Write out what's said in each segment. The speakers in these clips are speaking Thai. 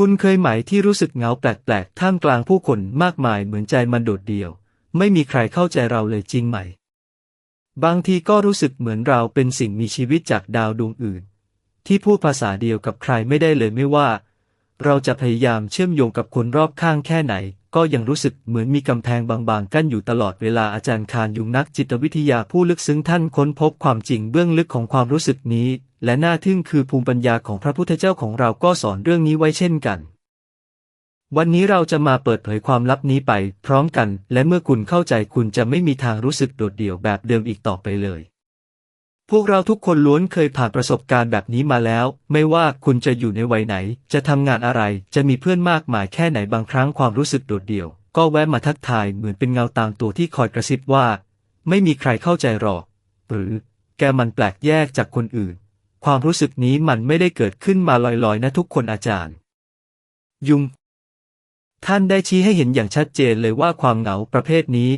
คุณเคยไหมที่รู้สึกเหงาแปลกๆ ท่ามกลางผู้คนมากมายเหมือนใจมันโดดเดี่ยว ไม่มีใครเข้าใจเราเลยจริงไหม บางทีก็รู้สึกเหมือนเราเป็นสิ่งมีชีวิตจากดาวดวงอื่น ที่พูดภาษาเดียวกับใครไม่ได้เลยไม่ว่า เราจะพยายามเชื่อมโยงกับคนรอบข้างแค่ไหน ก็ยังรู้สึกเหมือนมีกำแพงบางๆ กั้นอยู่ตลอดเวลาอาจารย์คารยุงนักจิตวิทยาผู้ลึกซึ้งท่านค้นพบความจริงเบื้องลึกของความรู้สึกนี้ และน่าทึ่งคือภูมิปัญญาของพระพุทธเจ้าของเราก็สอนเรื่องนี้ไว้เช่นกัน วันนี้เราจะมาเปิดเผยความลับนี้ไป พร้อมกัน และเมื่อคุณเข้าใจคุณจะไม่มีทางรู้สึกโดดเดี่ยวแบบเดิมอีกต่อไปเลย พวกเราทุกคนล้วนเคยผ่านประสบการณ์แบบนี้มาแล้ว ไม่ว่าคุณจะอยู่ในวัยไหน จะทำงานอะไร จะมีเพื่อนมากมายแค่ไหนบางครั้งความรู้สึกโดดเดี่ยว ก็แวะมาทักทายเหมือนเป็นเงาตามตัวที่คอยกระซิบว่า ไม่มีใครเข้าใจหรอก หรือ แกมันแปลกแยกจากคนอื่น ความรู้สึกนี้มันไม่ได้เกิดขึ้นมาลอยๆ นะทุกคนอาจารย์ ยุง ท่านได้ชี้ให้เห็นอย่างชัดเจนเลยว่าความเหงาประเภทนี้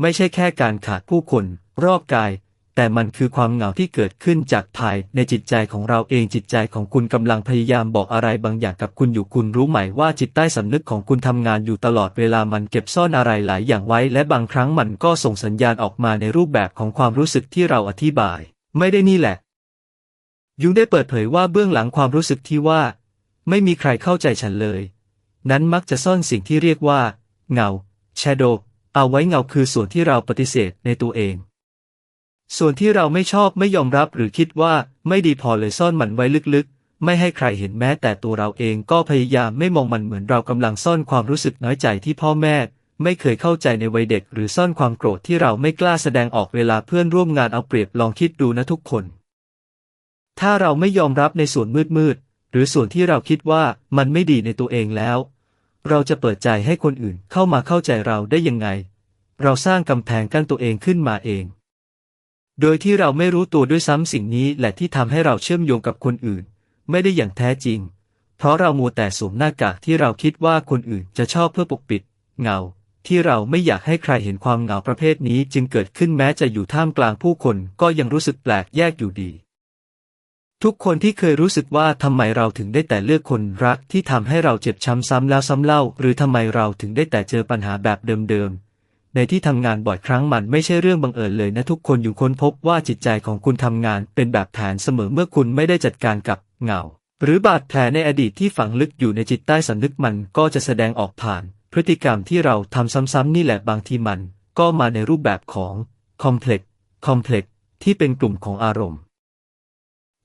ไม่ใช่แค่การขาดผู้คนรอบกาย แต่มันคือความเหงาที่เกิดขึ้นจากภายในจิตใจของเราเองจิตใจของคุณกำลังพยายามบอกอะไรบางอย่างกับคุณอยู่คุณรู้ไหมว่าจิตใต้สำนึกของคุณทำงานอยู่ตลอดเวลามันเก็บซ่อนอะไรหลายอย่างไว้ และบางครั้งมันก็ส่งสัญญาณออกมาในรูปแบบของความรู้สึกที่เราอธิบาย ไม่ได้นี่แหละ ยุงได้เปิดเผยว่าเบื้องหลังความรู้สึกที่ว่า ไม่มีใครเข้าใจฉันเลย นั้นมักจะซ่อนสิ่งที่เรียกว่า เงา shadow เอาไว้เงาคือส่วนที่เราปฏิเสธในตัวเอง ส่วนที่เราไม่ชอบไม่ยอมรับหรือคิดว่าไม่ดีพอเลยซ่อนมันไว้ลึกๆ ไม่ให้ใครเห็นแม้แต่ตัวเราเองก็พยายามไม่มองมันเหมือนเรากำลังซ่อนความรู้สึกน้อยใจที่พ่อแม่ ไม่เคยเข้าใจในวัยเด็ก หรือซ่อนความโกรธที่เราไม่กล้าแสดงออกเวลาเพื่อนร่วมงานเอาเปรียบลองคิดดูนะทุกคน ถ้าเราไม่ยอมรับในส่วนมืดๆ หรือส่วนที่เราคิดว่ามันไม่ดีในตัวเองแล้ว เราจะเปิดใจให้คนอื่นเข้ามาเข้าใจเราได้ยังไง เราสร้างกำแพงกั้นตัวเองขึ้นมาเอง โดยที่เราไม่รู้ตัวด้วยซ้ำสิ่งนี้แหละที่ทำให้เราเชื่อมโยงกับคนอื่น ไม่ได้อย่างแท้จริง เพราะเรามัวแต่สวมหน้ากากที่เราคิดว่าคนอื่นจะชอบเพื่อปกปิด เงาที่เราไม่อยากให้ใครเห็นความเหงาประเภทนี้จึงเกิดขึ้นแม้จะอยู่ท่ามกลางผู้คนก็ยังรู้สึกแปลกแยกอยู่ดี ทุกคนที่เคยรู้สึกว่าทำไมเราถึงได้แต่เลือกคนรักที่ทำให้เราเจ็บช้ำซ้ำแล้วซ้ำเล่า หรือทำไมเราถึงได้แต่เจอปัญหาแบบเดิมๆ ในที่ทำงานบ่อยครั้งมันไม่ใช่เรื่องบังเอิญเลยนะทุกคนอยู่ค้นพบว่าจิตใจของคุณทำงานเป็นแบบแผนเสมอเมื่อคุณไม่ได้จัดการกับเงา หรือบาดแผลในอดีตที่ฝังลึกอยู่ในจิตใต้สำนึกมันก็จะแสดงออกผ่าน พฤติกรรมที่เราทำซ้ำๆนี่แหละบางทีมัน ก็มาในรูปแบบของ complex complex ที่เป็นกลุ่มของอารมณ์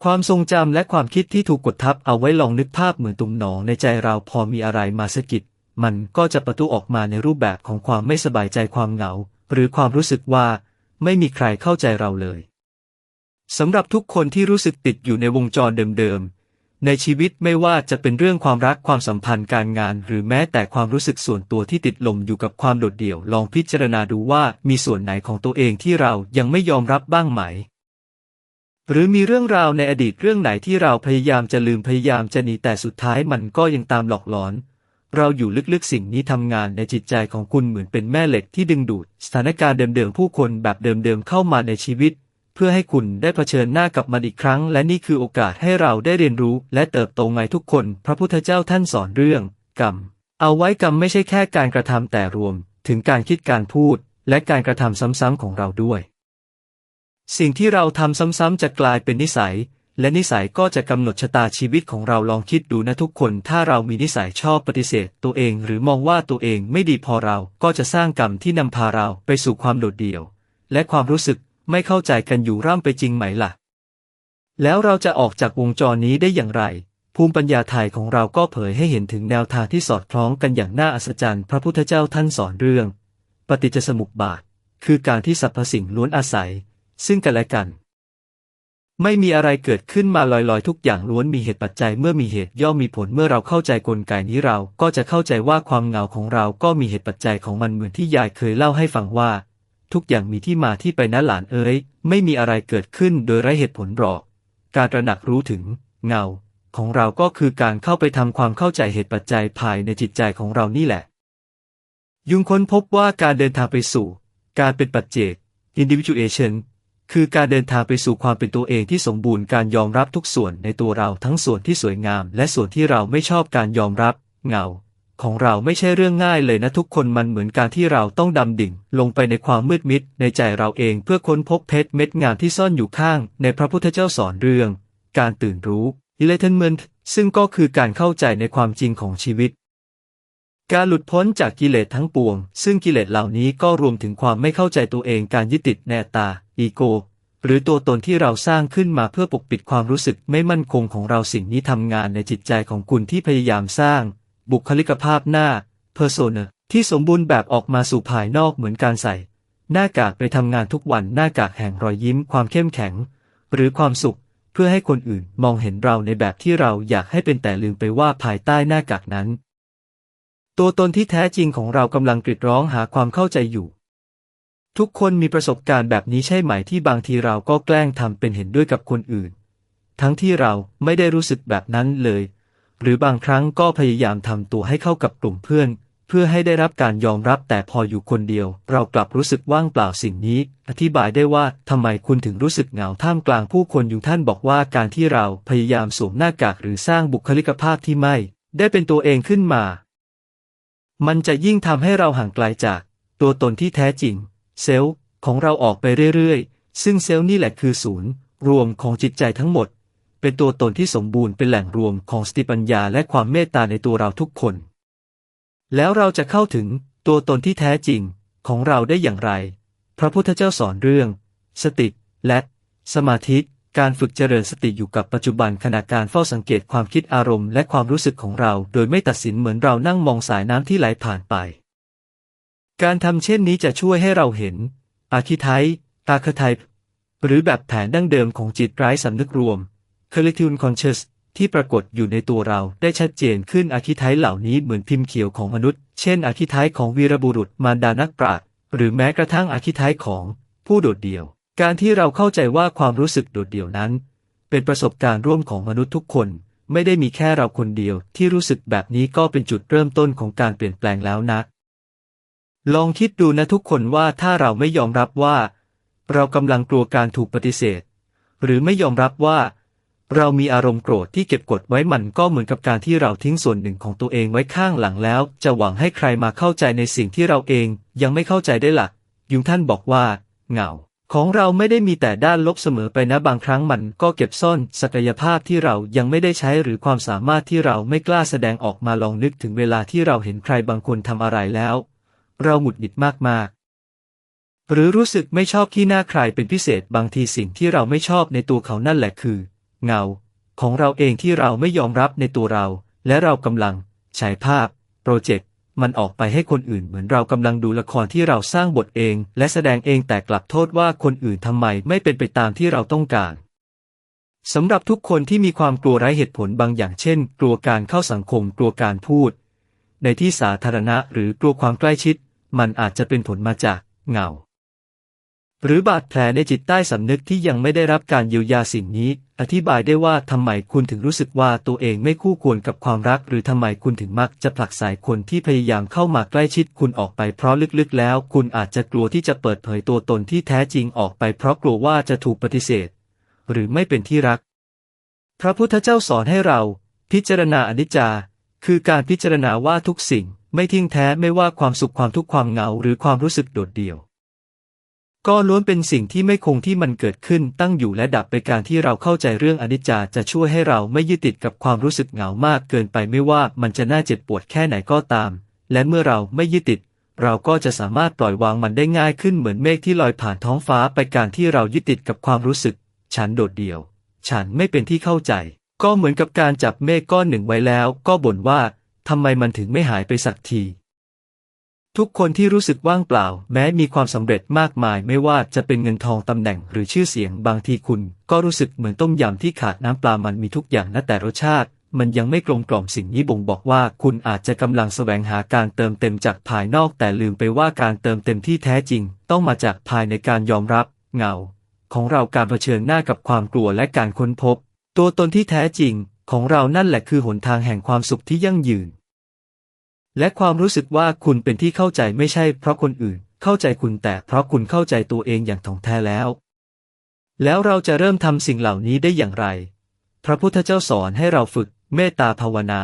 ความทรงจำและความคิดที่ถูกกดทับเอาไว้ลองนึกภาพเหมือนตุ่มหนองในใจเราพอมีอะไรมาสะกิด มันก็จะประทุออกมาในรูปแบบของความไม่สบายใจความเหงา หรือความรู้สึกว่า ไม่มีใครเข้าใจเราเลยสำหรับทุกคนที่รู้สึกติดอยู่ในวงจรเดิมๆ ในชีวิตไม่ว่าจะเป็นเรื่องความรักความสัมพันธ์การงาน หรือแม้แต่ความรู้สึกส่วนตัวที่ติดลมอยู่กับความโดดเดี่ยว ลองพิจารณาดูว่ามีส่วนไหนของตัวเองที่เรายังไม่ยอมรับบ้างไหม หรือมีเรื่องราวในอดีตเรื่องไหนที่เราพยายามจะลืมพยายามจะหนีแต่สุดท้ายมันก็ยังตามหลอกหลอน เราอยู่ลึกๆสิ่งนี้ทำงานในจิตใจของคุณเหมือนเป็นแม่เหล็กที่ดึงดูด สถานการณ์เดิมๆผู้คนแบบเดิมๆเข้ามาในชีวิต เพื่อให้คุณได้เผชิญหน้ากับมันอีกครั้ง และนี่คือโอกาสให้เราได้เรียนรู้ และเติบโตไงทุกคน พระพุทธเจ้าท่านสอนเรื่อง กรรม เอาไว้กรรมไม่ใช่แค่การกระทำแต่รวม ถึงการคิดการพูด และการกระทำซ้ำๆของเราด้วย สิ่งที่เราทำซ้ำๆจะกลายเป็นนิสัย และนิสัยก็จะกำหนดชะตาชีวิตของเราลองคิดดูนะทุกคน ถ้าเรามีนิสัยชอบปฏิเสธ ตัวเองหรือมองว่าตัวเองไม่ดีพอเราก็จะสร้างกรรมที่นำพาเราไปสู่ความโดดเดี่ยว และความรู้สึกไม่เข้าใจกันอยู่ร่ำไปจริงไหมล่ะ แล้วเราจะออกจากวงจรนี้ได้อย่างไร ภูมิปัญญาไทยของเราก็เผยให้เห็นถึงแนวทางที่สอดคล้องกันอย่างน่าอัศจรรย์ พระพุทธเจ้าท่านสอนเรื่อง ปฏิจจสมุปบาท คือการที่สรรพสิ่งล้วนอาศัย ซึ่งกันและกัน ไม่มีอะไรเกิดขึ้นมาลอยๆ ทุกอย่างล้วนมีเหตุปัจจัยเมื่อมีเหตุย่อมมีผลเมื่อเราเข้าใจกลไกนี้เราก็จะเข้าใจว่าความเงาของเราก็มีเหตุปัจจัยของมันเหมือนที่ยายเคยเล่าให้ฟังว่า ทุกอย่างมีที่มาที่ไปนะหลานเอ๋ยไม่มีอะไรเกิดขึ้นโดยไร้เหตุผลหรอก การตระหนักรู้ถึง เงา ของเราก็คือการเข้าไปทำความเข้าใจเหตุปัจจัยภายในจิตใจของเรานี่แหละ ยุงค้นพบว่าการเดินทางไปสู่ การเป็นปัจเจก individuation คือการเดินทางไปสู่ความเป็นตัวเองที่สมบูรณ์การยอมรับทุกส่วนในตัวเราทั้งส่วนที่สวยงาม และส่วนที่เราไม่ชอบการยอมรับ เงา ของเราไม่ใช่เรื่องง่ายเลยนะทุกคนมันเหมือนการที่เราต้องดำดิ่ง ลงไปในความมืดมิด ในใจเราเองเพื่อค้นพบเพชรเม็ดงามที่ซ่อนอยู่ข้าง ในพระพุทธเจ้าสอนเรื่อง การตื่นรู้ enlightenment ซึ่งก็คือการเข้าใจในความจริงของชีวิต การหลุดพ้นจากกิเลสทั้งปวง ซึ่งกิเลสเหล่านี้ก็รวมถึงความไม่เข้าใจตัวเองการยึดติดในตตา อีโก หรือตัวตนที่เราสร้างขึ้นมาเพื่อปกปิดความรู้สึกไม่มั่นคงของเราสิ่งนี้ทำงานในจิตใจของคุณที่พยายามสร้าง บุคลิกภาพหน้า persona ที่สมบูรณ์แบบออกมาสู่ภายนอกเหมือนการใส่ หน้ากากไปทำงานทุกวันหน้ากากแห่งรอยยิ้มความเข้มแข็ง หรือความสุข เพื่อให้คนอื่นมองเห็นเราในแบบที่เราอยากให้เป็นแต่ลืมไปว่าภายใต้หน้ากากนั้น ตัวตนที่แท้จริงของเรากำลังกรีดร้องหาความเข้าใจอยู่ ทุกคนมีประสบการณ์แบบนี้ใช่ไหมที่บางทีเราก็แกล้งทำเป็นเห็นด้วยกับคนอื่น ทั้งที่เราไม่ได้รู้สึกแบบนั้นเลย หรือบางครั้งก็พยายามทำตัวให้เข้ากับกลุ่มเพื่อน เพื่อให้ได้รับการยอมรับแต่พออยู่คนเดียว เรากลับรู้สึกว่างเปล่าสิ่งนี้ อธิบายได้ว่าทำไมคุณถึงรู้สึกเหงาท่ามกลางผู้คนอยู่ท่านบอกว่าการที่เราพยายามสวมหน้ากากหรือสร้างบุคลิกภาพที่ไม่ ได้เป็นตัวเองขึ้นมา มันจะยิ่งทำให้เราห่างไกลจาก ตัวตนที่แท้จริง เซลล์ของเราออกไปเรื่อยๆ ซึ่งเซลล์นี่แหละคือศูนย์ รวมของจิตใจทั้งหมด เป็นตัวตนที่สมบูรณ์เป็นแหล่งรวมของสติปัญญาและความเมตตาในตัวเราทุกคน แล้วเราจะเข้าถึงตัวตนที่แท้จริงของเราได้อย่างไร พระพุทธเจ้าสอนเรื่อง สติและ สมาธิ การฝึกเจริญสติอยู่กับปัจจุบันขณะการเฝ้าสังเกตความคิดอารมณ์และความรู้สึกของเรา โดยไม่ตัดสินเหมือนเรานั่งมองสายน้ำที่ไหลผ่านไป การทำเช่นนี้จะช่วยให้เราเห็น อาคิไทตาคไทหรือแบบแผนดั้งเดิมของจิตไร้สำนึกรวม collective conscious ที่ปรากฏอยู่ในตัวเราได้ชัดเจนขึ้นอาคิไทเหล่านี้เหมือนพิมพ์เขียวของมนุษย์ เช่นอาคิไทของวีรบุรุษมารดานักปราชญ์หรือแม้กระทั่งอาคิไทของผู้โดดเดี่ยว การที่เราเข้าใจว่าความรู้สึกโดดเดี่ยวนั้น เป็นประสบการณ์ร่วมของมนุษย์ทุกคน ไม่ได้มีแค่เราคนเดียวที่รู้สึกแบบนี้ก็เป็นจุดเริ่มต้นของการเปลี่ยนแปลงแล้วนะ ลองคิดดูนะทุกคนว่าถ้าเราไม่ยอมรับว่า เรากำลังกลัวการถูกปฏิเสธ หรือไม่ยอมรับว่า เรามีอารมณ์โกรธที่เก็บกดไว้มันก็เหมือนกับการที่เราทิ้งส่วนหนึ่งของตัวเองไว้ข้างหลังแล้ว จะหวังให้ใครมาเข้าใจในสิ่งที่เราเองยังไม่เข้าใจได้หลักยุงท่านบอกว่าเหงา ของเราไม่ได้มีแต่ด้านลบเสมอไปนะบางครั้งมันก็เก็บซ่อนศักยภาพที่เรายังไม่ได้ใช้หรือความสามารถที่เราไม่กล้าแสดงออกมาลองนึกถึงเวลาที่เราเห็นใครบางคนทำอะไรแล้ว เราหงุดหงิดมากๆ หรือรู้สึกไม่ชอบที่หน้าใครเป็นพิเศษบางทีสิ่งที่เราไม่ชอบในตัวเขานั่นแหละคือ เงา ของเราเองที่เราไม่ยอมรับในตัวเรา และเรากำลังฉายภาพ โปรเจกต์ มันออกไปให้คนอื่นเหมือนเรากำลังดูละครที่เราสร้างบทเอง และแสดงเองแต่กลับโทษว่าคนอื่นทำไมไม่เป็นไปตามที่เราต้องการสำหรับทุกคนที่มีความกลัวไร้เหตุผลบางอย่างเช่น กลัวการเข้าสังคม กลัวการพูด ในที่สาธารณะหรือกลัวความใกล้ชิด มันอาจจะเป็นผลมาจาก เงา หรือบาดแผลในจิตใต้สำนึกที่ยังไม่ได้รับการเยียวยาสิ่งนี้ อธิบายได้ว่าทำไมคุณถึงรู้สึกว่าตัวเองไม่คู่ควรกับความรัก หรือทำไมคุณถึงมักจะผลักสายคนที่พยายามเข้ามาใกล้ชิดคุณออกไปเพราะลึกๆ แล้ว คุณอาจจะกลัวที่จะเปิดเผยตัวตนที่แท้จริงออกไปเพราะกลัวว่าจะถูกปฏิเสธ หรือไม่เป็นที่รัก พระพุทธเจ้าสอนให้เรา พิจารณาอนิจจา คือการพิจารณาว่าทุกสิ่ง ไม่ทิ้งแท้ไม่ว่าความสุขความทุกข์ความเหงาหรือความรู้สึกโดดเดี่ยว ก็ล้วนเป็นสิ่งที่ไม่คงที่มันเกิดขึ้นตั้งอยู่และดับไปการที่เราเข้าใจเรื่องอนิจจาจะช่วยให้เราไม่ยึดติดกับความรู้สึกเหงามากเกินไปไม่ว่ามันจะน่าเจ็บปวดแค่ไหนก็ตาม และเมื่อเราไม่ยึดติด เราก็จะสามารถปล่อยวางมันได้ง่ายขึ้นเหมือนเมฆที่ลอยผ่านท้องฟ้าไปการที่เรายึดติดกับความรู้สึก ฉันโดดเดี่ยว ฉันไม่เป็นที่เข้าใจ ก็เหมือนกับการจับเมฆก้อนหนึ่งไว้แล้ว ก็บ่นว่าทำไมมันถึงไม่หายไปสักที ทุกคนที่รู้สึกว่างเปล่า แม้มีความสำเร็จมากมายไม่ว่าจะเป็นเงินทองตำแหน่งหรือชื่อเสียงบางทีคุณ ก็รู้สึกเหมือนต้มยำที่ขาดน้ำปลามันมีทุกอย่างนะแต่รสชาติ มันยังไม่กลมกล่อมสิ่งนี้บ่งบอกว่าคุณอาจจะกำลังแสวงหาการเติมเต็มจากภายนอกแต่ลืมไปว่าการเติมเต็มที่แท้จริง ต้องมาจากภายในการยอมรับ เงา ของเราการเผชิญหน้ากับความกลัวและการค้นพบ ตัวตนที่แท้จริง ของเรานั่นแหละคือหนทางแห่งความสุขที่ยั่งยืน และความรู้สึกว่าคุณเป็นที่เข้าใจไม่ใช่เพราะคนอื่นเข้าใจคุณแต่เพราะคุณเข้าใจตัวเองอย่างถ่องแท้แล้ว แล้วเราจะเริ่มทำสิ่งเหล่านี้ได้อย่างไร พระพุทธเจ้าสอนให้เราฝึกเมตตาภาวนา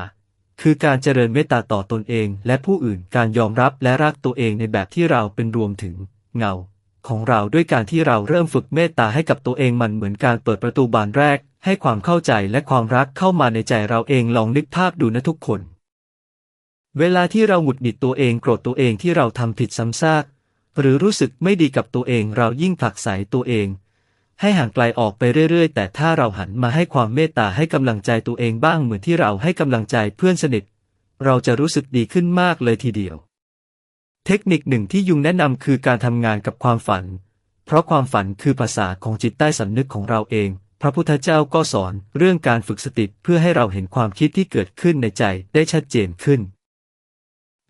คือการเจริญเมตตาต่อตนเองและผู้อื่นการยอมรับและรักตัวเองในแบบที่เราเป็นรวมถึง เงา ของเราด้วยการที่เราเริ่มฝึกเมตตาให้กับตัวเองมันเหมือนการเปิดประตูบานแรก ให้ความเข้าใจและความรักเข้ามาในใจเราเองลองนึกภาพดูนะทุกคน เวลาที่เราหงุดหงิดตัวเองโกรธตัวเองที่เราทำผิดซ้ำซากหรือรู้สึกไม่ดีกับตัวเองเรายิ่งผลักไสตัวเอง ให้ห่างไกลออกไปเรื่อยๆ แต่ถ้าเราหันมาให้ความเมตตาให้กำลังใจตัวเองบ้างเหมือนที่เราให้กำลังใจเพื่อนสนิท เราจะรู้สึกดีขึ้นมากเลยทีเดียว เทคนิคหนึ่งที่ยุงแนะนำคือการทำงานกับความฝัน เพราะความฝันคือภาษาของจิตใต้สำนึกของเราเอง พระพุทธเจ้าก็สอนเรื่องการฝึกสติเพื่อให้เราเห็นความคิดที่เกิดขึ้นในใจได้ชัดเจนขึ้น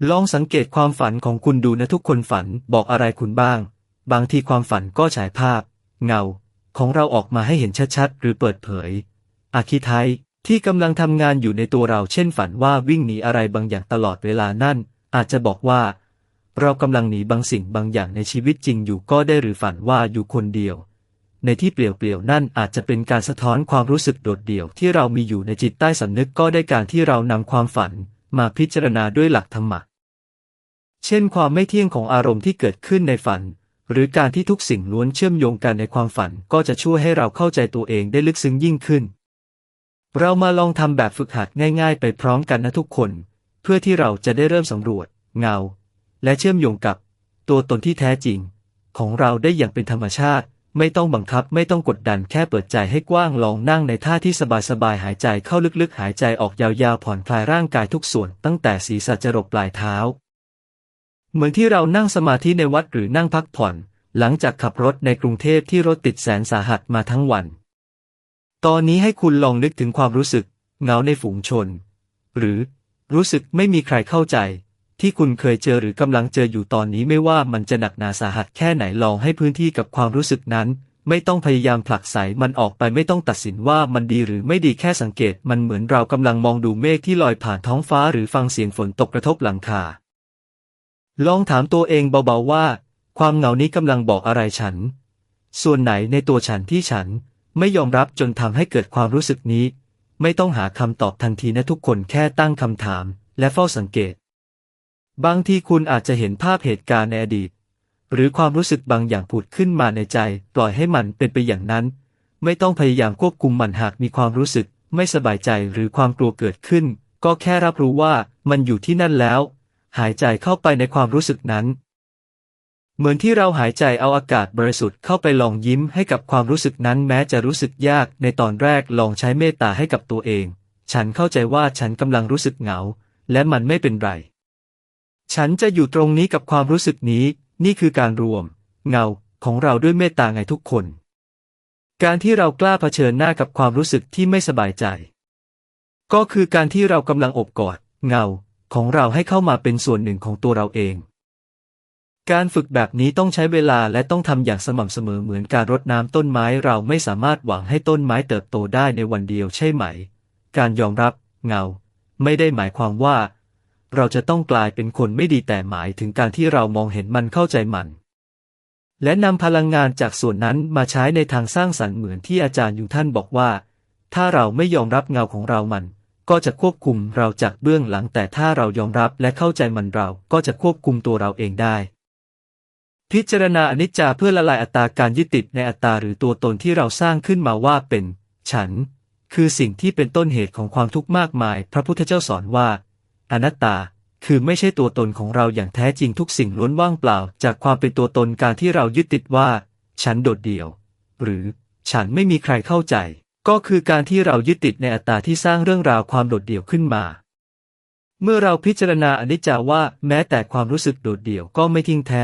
ลองสังเกตความฝันของคุณดูนะทุกคนฝันบอกอะไรคุณบ้าง บางทีความฝันก็ฉายภาพ เงา ของเราออกมาให้เห็นชัดๆ หรือเปิดเผย อาคิไทยที่กำลังทำงานอยู่ในตัวเราเช่นฝันว่าวิ่งหนีอะไรบางอย่างตลอดเวลานั่น อาจจะบอกว่า เรากำลังหนีบางสิ่งบางอย่างในชีวิตจริงอยู่ก็ได้หรือฝันว่าอยู่คนเดียว ในที่เปลี่ยวๆนั่นอาจจะเป็นการสะท้อนความรู้สึกโดดเดี่ยวที่เรามีอยู่ในจิตใต้สำนึกก็ได้การที่เรานำความฝัน มาพิจารณาด้วยหลักธรรมะ เช่นความไม่เที่ยงของอารมณ์ที่เกิดขึ้นในฝัน หรือการที่ทุกสิ่งล้วนเชื่อมโยงกันในความฝันก็จะช่วยให้เราเข้าใจตัวเองได้ลึกซึ้งยิ่งขึ้น เรามาลองทำแบบฝึกหัดง่าย ๆ ไปพร้อมกันนะทุกคน เพื่อที่เราจะได้เริ่มสำรวจ เงา และเชื่อมโยงกับ ตัวตนที่แท้จริง ของเราได้อย่างเป็นธรรมชาติ ไม่ต้องบังคับไม่ต้องกดดันแค่เปิดใจให้กว้างลองนั่งในท่าที่สบายๆหายใจเข้าลึกๆ หายใจออกยาวๆผ่อนคลายร่างกายทุกส่วน ตั้งแต่ศีรษะจรดปลายเท้า เหมือนที่เรานั่งสมาธิในวัดหรือนั่งพักผ่อน หลังจากขับรถในกรุงเทพที่รถติดแสนสาหัสมาทั้งวัน ตอนนี้ให้คุณลองนึกถึงความรู้สึกเงาในฝูงชน หรือรู้สึกไม่มีใครเข้าใจ ที่คุณเคยเจอหรือกำลังเจออยู่ตอนนี้ไม่ว่ามันจะหนักหนาสาหัสแค่ไหนลองให้พื้นที่กับความรู้สึกนั้น ไม่ต้องพยายามผลักไสมันออกไปไม่ต้องตัดสินว่ามันดีหรือไม่ดีแค่สังเกต มันเหมือนเรากำลังมองดูเมฆที่ลอยผ่านท้องฟ้าหรือฟังเสียงฝนตกกระทบหลังคาลองถามตัวเองเบาๆว่า ความเหงานี้กำลังบอกอะไรฉัน ส่วนไหนในตัวฉันที่ฉัน ไม่ยอมรับจนทำให้เกิดความรู้สึกนี้ ไม่ต้องหาคำตอบทันทีนะทุกคนแค่ตั้งคำถาม และเฝ้าสังเกต บางทีคุณอาจจะเห็นภาพเหตุการณ์ในอดีต หรือความรู้สึกบางอย่างผุดขึ้นมาในใจ ปล่อยให้มันเป็นไปอย่างนั้น ไม่ต้องพยายามควบคุมมันหากมีความรู้สึก ไม่สบายใจหรือความกลัวเกิดขึ้น ก็แค่รับรู้ว่ามันอยู่ที่นั่นแล้ว หายใจเข้าไปในความรู้สึกนั้น เหมือนที่เราหายใจเอาอากาศบริสุทธิ์เข้าไปลองยิ้มให้กับความรู้สึกนั้นแม้จะรู้สึกยากในตอนแรกลองใช้เมตตาให้กับตัวเอง ฉันเข้าใจว่าฉันกำลังรู้สึกเหงา และมันไม่เป็นไร ฉันจะอยู่ตรงนี้กับความรู้สึกนี้ นี่คือการรวม เงาของเราด้วยเมตตาไงทุกคน การที่เรากล้าเผชิญหน้ากับความรู้สึกที่ไม่สบายใจ ก็คือการที่เรากำลังอบกอด เงาของเราให้เข้ามาเป็นส่วนหนึ่งของตัวเราเอง การฝึกแบบนี้ต้องใช้เวลาและต้องทำอย่างสม่ำเสมอเหมือนการรดน้ำต้นไม้เราไม่สามารถหวังให้ต้นไม้เติบโตได้ในวันเดียวใช่ไหม การยอมรับ เงา ไม่ได้หมายความว่า เราจะต้องกลายเป็นคนไม่ดีแต่หมายถึงการที่เรามองเห็นมันเข้าใจมัน และนำพลังงานจากส่วนนั้นมาใช้ในทางสร้างสรรค์เหมือนที่อาจารย์ยุงท่านบอกว่า ถ้าเราไม่ยอมรับเงาของเรามัน ก็จะควบคุมเราจากเบื้องหลัง แต่ถ้าเรายอมรับและเข้าใจมันเราก็จะควบคุมตัวเราเองได้พิจารณาอนิจจาเพื่อละลายอัตตราการยึดติดในอัตตาหรือตัวตนที่เราสร้างขึ้นมาว่าเป็น ฉัน คือสิ่งที่เป็นต้นเหตุของความทุกข์มากมาย พระพุทธเจ้าสอนว่า อนัตตา คือไม่ใช่ตัวตนของเราอย่างแท้จริงทุกสิ่งล้วนว่างเปล่า จากความเป็นตัวตนการที่เรายึดติดว่า ฉันโดดเดี่ยว หรือฉันไม่มีใครเข้าใจ ก็คือการที่เรายึดติดในอัตตาที่สร้างเรื่องราวความโดดเดี่ยวขึ้นมา เมื่อเราพิจารณาอนิจจาว่าแม้แต่ความรู้สึกโดดเดี่ยวก็ไม่ทิ้งแท้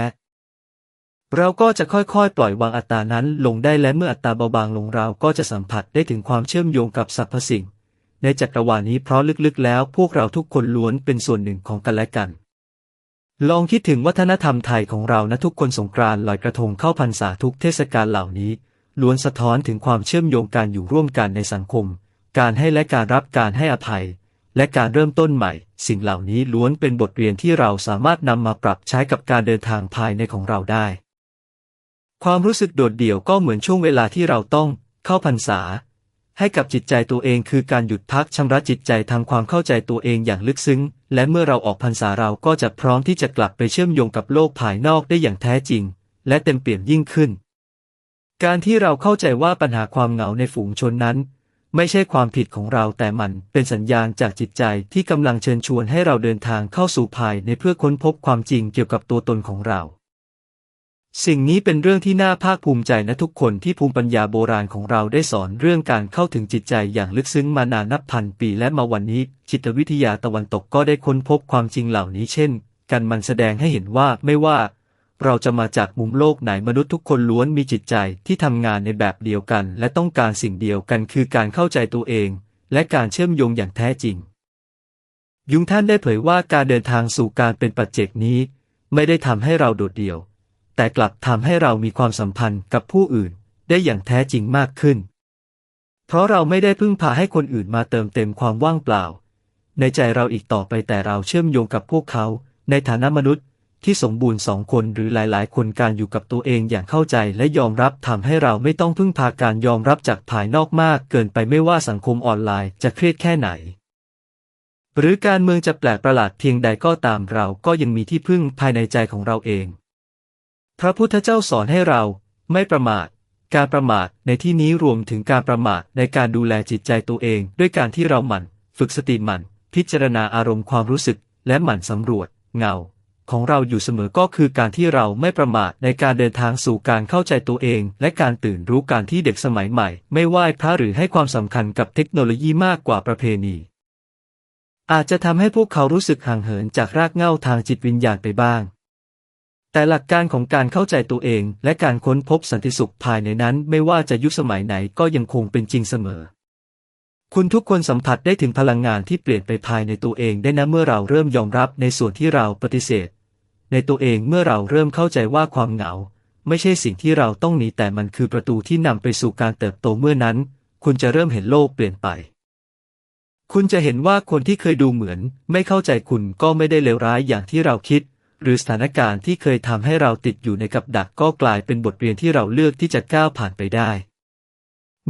เราก็จะค่อยๆ ปล่อยวางอัตตานั้นลงได้และเมื่ออัตตาเบาบางลงเราก็จะสัมผัสได้ถึงความเชื่อมโยงกับสรรพสิ่ง ในจักรวาลนี้เพราะลึกๆ แล้วพวกเราทุกคนล้วนเป็นส่วนหนึ่งของกันและกัน ลองคิดถึงวัฒนธรรมไทยของเรานะทุกคนสงกรานต์ลอยกระทงเข้าพรรษาทุกเทศกาลเหล่านี้ ล้วนสะท้อนถึงความเชื่อมโยงการอยู่ร่วมกันในสังคม การให้และการรับการให้อภัย และการเริ่มต้นใหม่ สิ่งเหล่านี้ล้วนเป็นบทเรียนที่เราสามารถนำมาปรับใช้กับการเดินทางภายในของเราได้ ความรู้สึกโดดเดี่ยวก็เหมือนช่วงเวลาที่เราต้องเข้าพรรษา ให้กับจิตใจตัวเองคือการหยุดพักชำระจิตใจทางความเข้าใจตัวเองอย่างลึกซึ้ง และเมื่อเราออกพรรษาเราก็จะพร้อมที่จะกลับไปเชื่อมโยงกับโลกภายนอกได้อย่างแท้จริง และเต็มเปี่ยมยิ่งขึ้น การที่เราเข้าใจว่าปัญหาความเหงาในฝูงชนนั้น ไม่ใช่ความผิดของเราแต่มันเป็นสัญญาณจากจิตใจที่กำลังเชิญชวนให้เราเดินทางเข้าสู่ภายในเพื่อค้นพบความจริงเกี่ยวกับตัวตนของเรา สิ่งนี้เป็นเรื่องที่น่าภาคภูมิใจนะทุกคนที่ภูมิปัญญาโบราณของเราได้สอนเรื่องการเข้าถึงจิตใจอย่างลึกซึ้งมานานนับพันปีและมาวันนี้ จิตวิทยาตะวันตกก็ได้ค้นพบความจริงเหล่านี้เช่น กันมันแสดงให้เห็นว่าไม่ว่า เราจะมาจากมุมโลกไหนมนุษย์ทุกคนล้วนมีจิตใจที่ทำงานในแบบเดียวกัน และต้องการสิ่งเดียวกันคือการเข้าใจตัวเอง และการเชื่อมโยงอย่างแท้จริง ยุงท่านได้เผยว่าการเดินทางสู่การเป็นปัจเจกนี้ ไม่ได้ทำให้เราโดดเดี่ยว แต่กลับทำให้เรามีความสัมพันธ์กับผู้อื่น ได้อย่างแท้จริงมากขึ้น เพราะเราไม่ได้พึ่งพาให้คนอื่นมาเติมเต็มความว่างเปล่า ในใจเราอีกต่อไปแต่เราเชื่อมโยงกับพวกเขา ในฐานะมนุษย์ที่สมบูรณ์สองคนหรือหลาย ๆ คนการอยู่กับตัวเองอย่างเข้าใจและยอมรับทำให้เราไม่ต้องพึ่งพาการยอมรับจากภายนอกมาก เกินไปไม่ว่าสังคมออนไลน์จะเครียดแค่ไหน หรือการเมืองจะแปลกประหลาดเพียงใดก็ตามเราก็ยังมีที่พึ่งภายในใจของเราเอง พระพุทธเจ้าสอนให้เราไม่ประมาท การประมาทในที่นี้รวมถึงการประมาทในการดูแลจิตใจตัวเอง ด้วยการที่เราหมั่น ฝึกสติหมั่น พิจารณาอารมณ์ความรู้สึก และหมั่นสำรวจ เงา ของเราอยู่เสมอก็คือการที่เราไม่ประมาทในการเดินทางสู่การเข้าใจตัวเอง และการตื่นรู้การที่เด็กสมัยใหม่ ไม่ไหว้พระหรือให้ความสำคัญกับเทคโนโลยีมากกว่าประเพณี อาจจะทำให้พวกเขารู้สึกห่างเหินจากรากเหง้าทางจิตวิญญาณไปบ้าง แต่หลักการของการเข้าใจตัวเอง และการค้นพบสันติสุขภายในนั้น ไม่ว่าจะยุคสมัยไหนก็ยังคงเป็นจริงเสมอ คุณทุกคนสัมผัสได้ถึงพลังงานที่เปลี่ยนไปภายในตัวเองได้นะเมื่อเราเริ่มยอมรับในส่วนที่เราปฏิเสธ ในตัวเองเมื่อเราเริ่มเข้าใจว่าความเหงา ไม่ใช่สิ่งที่เราต้องหนีแต่มันคือประตูที่นำไปสู่การเติบโตเมื่อนั้น คุณจะเริ่มเห็นโลกเปลี่ยนไปคุณจะเห็นว่าคนที่เคยดูเหมือน ไม่เข้าใจคุณก็ไม่ได้เลวร้ายอย่างที่เราคิด หรือสถานการณ์ที่เคยทำให้เราติดอยู่ในกับดักก็กลายเป็นบทเรียนที่เราเลือกที่จะก้าวผ่านไปได้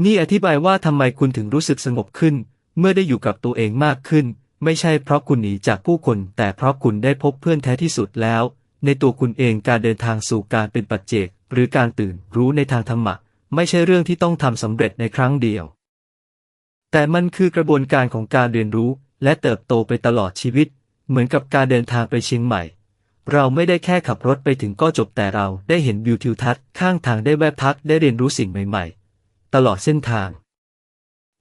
นี่อธิบายว่าทำไมคุณถึงรู้สึกสงบขึ้น เมื่อได้อยู่กับตัวเองมากขึ้น ไม่ใช่เพราะคุณหนีจากผู้คน แต่เพราะคุณได้พบเพื่อนแท้ที่สุดแล้ว ในตัวคุณเองการเดินทางสู่การเป็นปัจเจก หรือการตื่นรู้ในทางธรรมะ ไม่ใช่เรื่องที่ต้องทำสำเร็จในครั้งเดียว แต่มันคือกระบวนการของการเรียนรู้และเติบโตไปตลอดชีวิต เหมือนกับการเดินทางไปเชียงใหม่ เราไม่ได้แค่ขับรถไปถึงก็จบแต่เราได้เห็นวิวทิวทัศน์ข้างทางได้แวะพักได้เรียนรู้สิ่งใหม่ๆ ตลอดเส้นทาง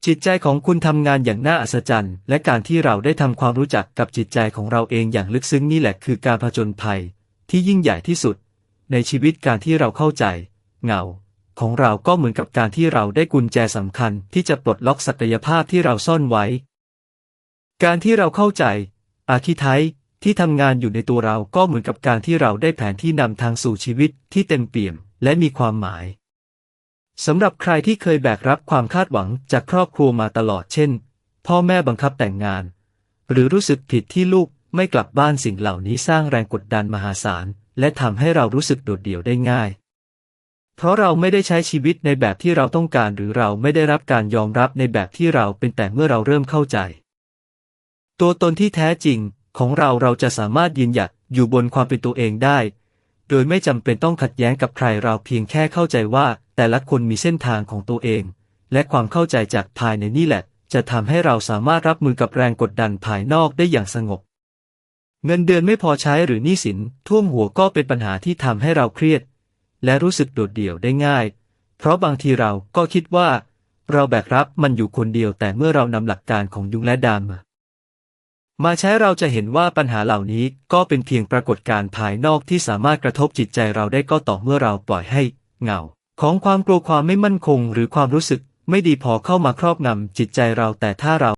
จิตใจของคุณทำงานอย่างน่าอัศจรรย์ และการที่เราได้ทำความรู้จักกับจิตใจของเราเองอย่างลึกซึ้งนี่แหละคือการผจญภัย ที่ยิ่งใหญ่ที่สุด ในชีวิตการที่เราเข้าใจ เงา ของเราก็เหมือนกับการที่เราได้กุญแจสำคัญ ที่จะปลดล็อกศักยภาพที่เราซ่อนไว้ การที่เราเข้าใจ อาคิไทย ที่ทำงานอยู่ในตัวเราก็เหมือนกับการที่เราได้แผนที่นำทางสู่ชีวิตที่เต็มเปี่ยมและมีความหมายสำหรับใครที่เคยแบกรับความคาดหวังจากครอบครัวมาตลอดเช่น พ่อแม่บังคับแต่งงาน หรือรู้สึกผิดที่ลูกไม่กลับบ้านสิ่งเหล่านี้สร้างแรงกดดันมหาศาล และทำให้เรารู้สึกโดดเดี่ยวได้ง่าย เพราะเราไม่ได้ใช้ชีวิตในแบบที่เราต้องการ หรือเราไม่ได้รับการยอมรับในแบบที่เราเป็นแต่เมื่อเราเริ่มเข้าใจ ตัวตนที่แท้จริง ของเราเราจะสามารถยืนหยัดอยู่บนความเป็นตัวเองได้ โดยไม่จำเป็นต้องขัดแย้งกับใครเราเพียงแค่เข้าใจว่า แต่ละคนมีเส้นทางของตัวเอง และความเข้าใจจากภายในนี่แหละ จะทำให้เราสามารถรับมือกับแรงกดดันภายนอกได้อย่างสงบ เงินเดือนไม่พอใช้หรือหนี้สินท่วมหัวก็เป็นปัญหาที่ทำให้เราเครียด และรู้สึกโดดเดี่ยวได้ง่าย เพราะบางทีเราก็คิดว่า เราแบกรับมันอยู่คนเดียวแต่เมื่อเรานำหลักการของยุงและดำ มาใช้เราจะเห็นว่าปัญหาเหล่านี้ก็เป็นเพียงปรากฏการณ์ภายนอกที่สามารถกระทบจิตใจเราได้ก็ต่อเมื่อเราปล่อยให้ เงา ของความกลัวความไม่มั่นคง หรือความรู้สึกไม่ดีพอเข้ามาครอบงำจิตใจเราแต่ถ้าเรา